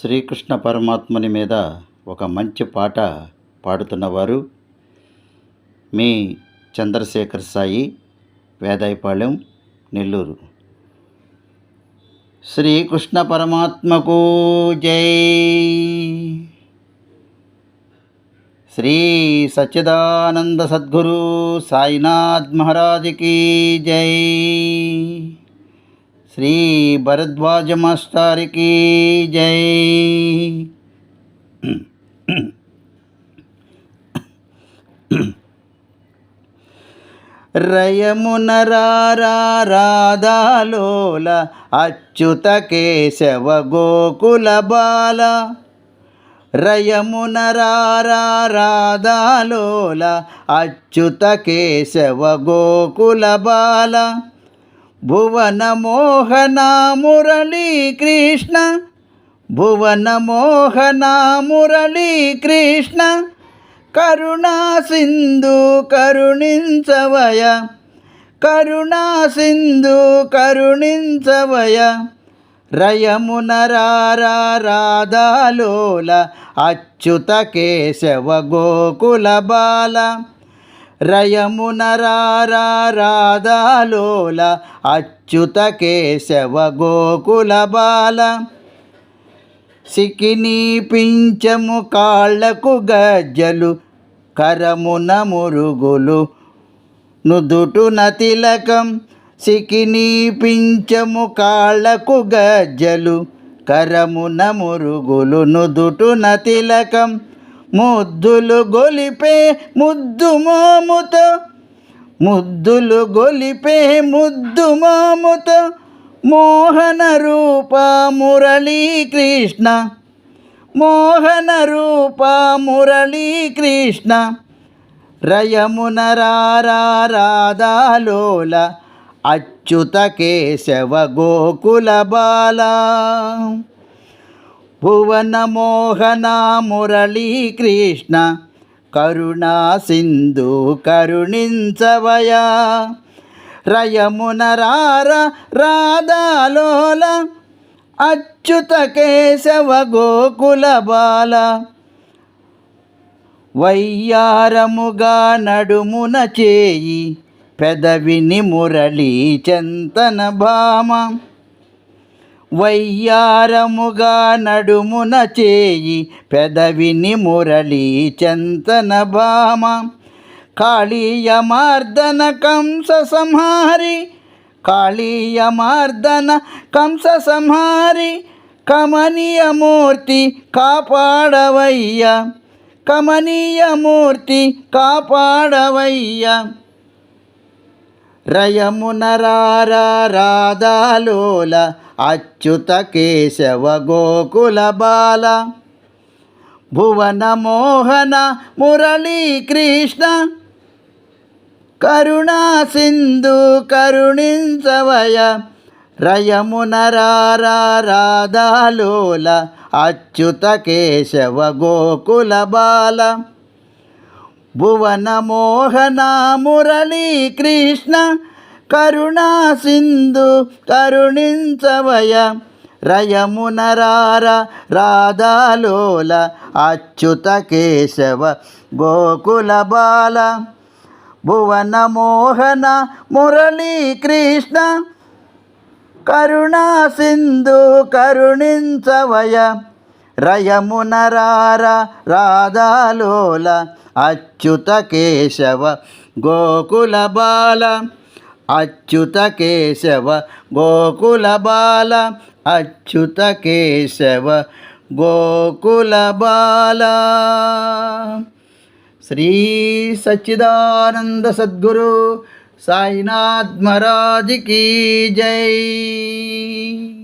శ్రీకృష్ణ పరమాత్మని మీద ఒక మంచి పాట పాడుతున్నవారు మీ చంద్రశేఖర్ సాయి వేదాయపాళెం నెల్లూరు. శ్రీకృష్ణ పరమాత్మకు జై. శ్రీ సచ్చిదానంద సద్గురు సాయినాథ్ మహారాజ్కి జై. శ్రీ భరద్వాజ మాస్టారికి జై. రయమున రాధాలోల అచ్యుత కేశవ గోకుల బాల. రయమున రాధాలోల అచ్యుత కేశవ గోకుల బాల. భువన మోహన మురళీ కృష్ణ భువన మోహన కృష్ణ కరుణా సింధు కరుణించవయ కరుణా సింధు కరుణించవయ రయమున రాధాలోల అచ్యుత కేశవ గోకుల బాల రయమున రాధాలోల అచ్యుత కేశవ గోకుల బాల. సికిని పించము కాళ్ళకు గజ్జలు కరమున మురుగులు నుదుటున తిలకం. సికిని పించము కాళ్ళకు గజ్జలు కరమున మురుగులు నుదుటున తిలకం. ముద్దులు గొలిపే ముద్దు మోముతో. ముద్దులు గొలిపే ముద్దు మోముతో. మోహన రూప మురళీకృష్ణ మోహన రూప మురళీకృష్ణ రయమున రాధాలోల అచ్యుత కేశవ గోకుల బాలా. భువన మోహన మురళీకృష్ణ కరుణా సింధు కరుణించవయా. రయమున రార రాధాలోల అచ్యుత కేశవ గోకుల బాల. వయ్యారముగా నడుమున చేయి పెదవిని మురళీ చంతన భామ. వయ్యారముగా నడుమున చేయి పెదవిని మురళీ చంతన భామ. కాళీయమార్దన కంస సంహారి కాళీయమార్దన కంస సంహారి కమనీయమూర్తి కాపాడవయ్య కమనీయమూర్తి కాపాడవయ్య. రయమున రాధాలోల అచ్యుత కేశవ గోకుల బాల. భువన మోహన మురళీకృష్ణ కరుణా సింధు కరుణించవయ. రయమున రాధాలోల అచ్యుత కేశవ గోకుల బాల. భువన మోహన మురళీ కృష్ణ కరుణా సింధు కరుణించవయ రయమునరార రాధాలోల అచ్యుత కేశవ గోకుల బాల. భువన మోహన మురళీ కృష్ణ కరుణా సింధు కరుణించవయ రయమునరార రాధాలోల అచ్యుత కేశవ గోకుల బాల. అచ్యుత కేశవ గోకుల బాల. అచ్యుత కేశవ గోకుల బాల. శ్రీ సచ్చిదానంద సద్గురు సాయినాథ్ జై.